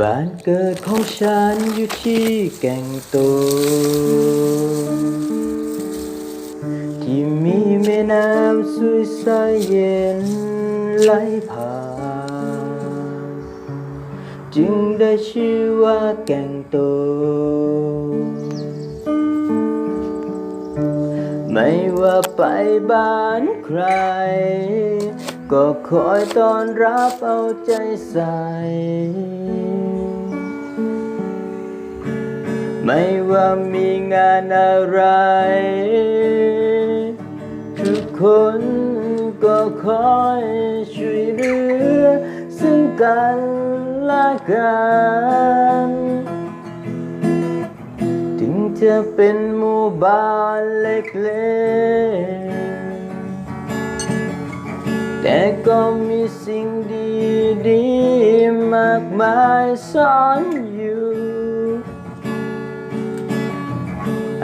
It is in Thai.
บ้านเกิดของฉันอยู่ที่แก่งตนที่มีแม่น้ำสวยใสเย็นไหลผ่านจึงได้ชื่อว่าแก่งตนไม่ว่าไปบ้านใคร ก็คอยต้อนรับเอาใจใส่ ไม่ว่ามีงานอะไร ทุกคนก็คอยช่วยเหลือ ซึ่งกันและกัน ถึงจะเป็นหมู่บ้านเล็กๆแต่ก็มีสิ่งดีๆมากมายซ่อนอยู่